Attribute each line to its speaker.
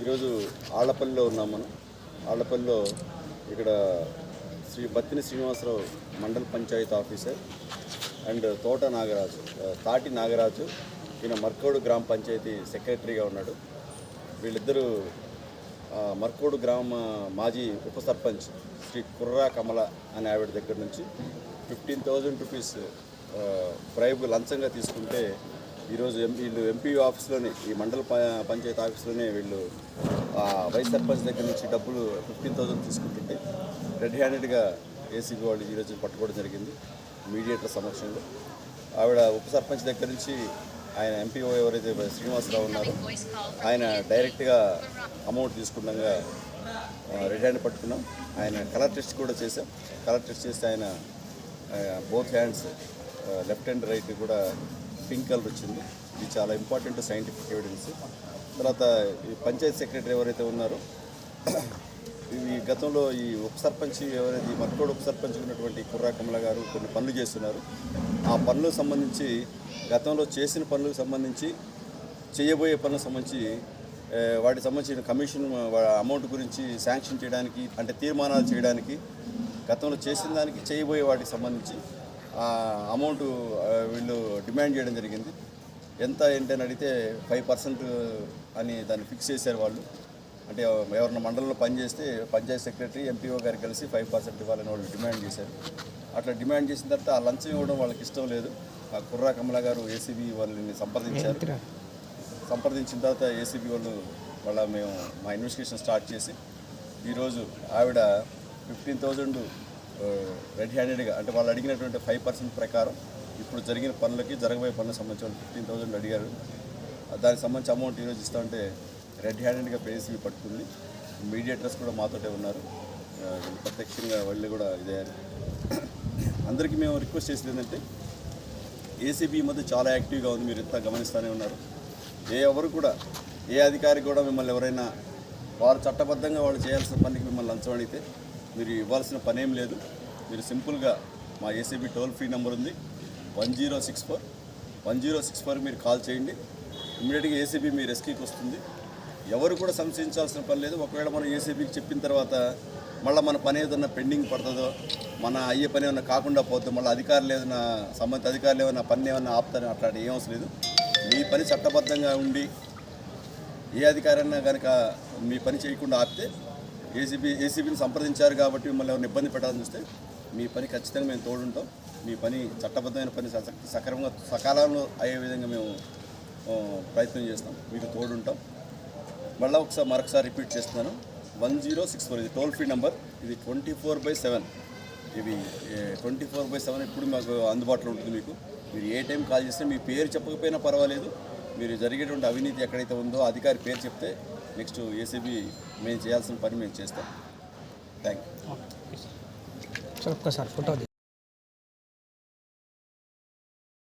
Speaker 1: ఈరోజు ఆళ్ళపల్లిలో ఉన్నాం మనం. ఆళ్ళపల్లిలో ఇక్కడ శ్రీ బత్తిని శ్రీనివాసరావు మండల పంచాయతీ ఆఫీసర్ అండ్ తోట నాగరాజు తాటి నాగరాజు ఈయన మర్కోడు గ్రామ పంచాయతీ సెక్రటరీగా ఉన్నాడు. వీళ్ళిద్దరూ మర్కోడు గ్రామ మాజీ ఉప సర్పంచ్ శ్రీ కుర్రా కమల అనే ఆవిడ దగ్గర నుంచి ఫిఫ్టీన్ థౌజండ్ రూపీస్ బ్రైబ్ లంచంగా తీసుకుంటే ఈరోజు ఎం వీళ్ళు ఎంపీ ఆఫీస్లోనే ఈ మండల పంచాయతీ ఆఫీస్లోనే వీళ్ళు వైస్ సర్పంచ్ దగ్గర నుంచి డబ్బులు ఫిఫ్టీన్ థౌజండ్ తీసుకుంటుంటే రెడ్ హ్యాండెడ్గా ఏసీబీ వాళ్ళు ఈరోజు పట్టుకోవడం జరిగింది మీడియేటర్ సమక్షంలో. ఆవిడ ఉప సర్పంచ్ దగ్గర నుంచి ఆయన ఎంపీఓ ఎవరైతే శ్రీనివాసరావు ఉన్నారో ఆయన డైరెక్ట్గా అమౌంట్ తీసుకుండగా రెడ్ హ్యాండ్ పట్టుకున్నాం. ఆయన కలర్ టెస్ట్ కూడా చేసాం కలర్ టెస్ట్ చేస్తే ఆయన both hands left hand right కూడా పింక్ కలర్ వచ్చింది. ఇది చాలా ఇంపార్టెంట్ సైంటిఫిక్ ఎవిడెన్స్ తర్వాత ఈ పంచాయత్ సెక్రటరీ ఎవరైతే ఉన్నారో ఈ గతంలో ఈ ఉప సర్పంచ్ ఎవరైతే ఈ మర్కోడు ఉప సర్పంచ్ ఉన్నటువంటి కుర్రా కమల గారు కొన్ని పనులు చేస్తున్నారు. ఆ పనులకు సంబంధించి గతంలో చేసిన పనులకు సంబంధించి చేయబోయే పనులకు సంబంధించి వాటికి సంబంధించిన కమిషన్ అమౌంట్ గురించి శాంక్షన్ చేయడానికి అంటే తీర్మానాలు చేయడానికి గతంలో చేసిన దానికి చేయబోయే వాటికి సంబంధించి ఆ అమౌంట్ వీళ్ళు డిమాండ్ చేయడం జరిగింది. ఎంత ఏంటని అడిగితే ఫైవ్ పర్సెంట్ అని దాన్ని ఫిక్స్ చేశారు వాళ్ళు. అంటే ఎవరిన మండలంలో పనిచేస్తే పంచాయత్ సెక్రటరీ ఎంపీఓ గారికి కలిసి ఫైవ్ పర్సెంట్ ఇవ్వాలని వాళ్ళు డిమాండ్ చేశారు. అట్లా డిమాండ్ చేసిన తర్వాత ఆ లంచం ఇవ్వడం వాళ్ళకి ఇష్టం లేదు. ఆ కుర్రా కమల గారు ఏసీబీ వాళ్ళని సంప్రదించారు. సంప్రదించిన తర్వాత ఏసీబీ వాళ్ళు వాళ్ళ మేము మా ఇన్వెస్టిగేషన్ స్టార్ట్ చేసి ఈరోజు ఆవిడ ఫిఫ్టీన్ థౌజండ్ రెడ్ హ్యాండెడ్గా అంటే వాళ్ళు అడిగినటువంటి ఫైవ్ పర్సెంట్ ప్రకారం ఇప్పుడు జరిగిన పనులకి జరగబోయే పనులకు సంబంధించి వాళ్ళు ఫిఫ్టీన్ థౌజండ్ అడిగారు. దానికి సంబంధించి అమౌంట్ ఈరోజు ఇస్తా ఉంటే రెడ్ హ్యాండెడ్గా పేసీబీ పట్టుకుంది. మీడియేటర్స్ కూడా మాతోటే ఉన్నారు. ప్రత్యక్షంగా వాళ్ళు కూడా ఇదే. అందరికీ మేము రిక్వెస్ట్ చేసేది ఏంటంటే ఏసీబీ మధ్య చాలా యాక్టివ్గా ఉంది. మీరు ఇంత గమనిస్తూనే ఉన్నారు. ఏ ఎవరు కూడా ఏ అధికారి కూడా మిమ్మల్ని ఎవరైనా వారు చట్టబద్ధంగా వాళ్ళు చేయాల్సిన పనికి మిమ్మల్ని లంచం అడిగితే మీరు ఇవ్వాల్సిన పని ఏం లేదు. మీరు సింపుల్గా మా ఏసీబీ టోల్ ఫ్రీ నెంబర్ ఉంది. One zero six four one zero six four మీరు కాల్ చేయండి. ఇమ్మీడియట్గా ఏసీబీ మీ రెస్క్యూకి వస్తుంది. ఎవరు కూడా సంశయించాల్సిన పని లేదు. ఒకవేళ మనం ఏసీబీకి చెప్పిన తర్వాత మళ్ళీ మన పని ఏదన్నా పెండింగ్ పడుతుందో మన అయ్యే పని ఏమన్నా కాకుండా పోతే మళ్ళీ అధికారులు ఏదైనా సంబంధిత అధికారులు ఏమైనా పని ఏమైనా ఆపుతారని అట్లాంటి ఏం అవసరం లేదు. మీ పని చట్టబద్ధంగా ఉండి ఏ అధికారైనా కనుక మీ పని చేయకుండా ఆపితే ఏసీబీ ఏసీబీని సంప్రదించారు కాబట్టి మిమ్మల్ని ఎవరిని ఇబ్బంది పెట్టాలని చూస్తే మీ పని ఖచ్చితంగా మేము తోడుంటాం. మీ పని చట్టబద్ధమైన పని సక్రమంగా సకాలంలో అయ్యే విధంగా మేము ప్రయత్నం చేస్తాం. మీకు తోడుంటాం. మళ్ళీ ఒకసారి మరొకసారి రిపీట్ చేస్తున్నాను. వన్ జీరో సిక్స్ ఫోర్ ఇది టోల్ ఫ్రీ నెంబర్. ఇది ట్వంటీ ఫోర్ బై సెవెన్. ఇది ట్వంటీ ఫోర్ బై సెవెన్ ఇప్పుడు మాకు అందుబాటులో ఉంటుంది మీకు. మీరు ఏ టైం కాల్ చేస్తే మీ పేరు చెప్పకపోయినా పర్వాలేదు. మీరు జరిగేటువంటి అవినీతి ఎక్కడైతే ఉందో అధికారి పేరు చెప్తే నెక్స్ట్ ఏసీబీ మేము చేయాల్సిన పని మేము చేస్తాం. థ్యాంక్ యూ
Speaker 2: ఒక్కసారి ఫోటో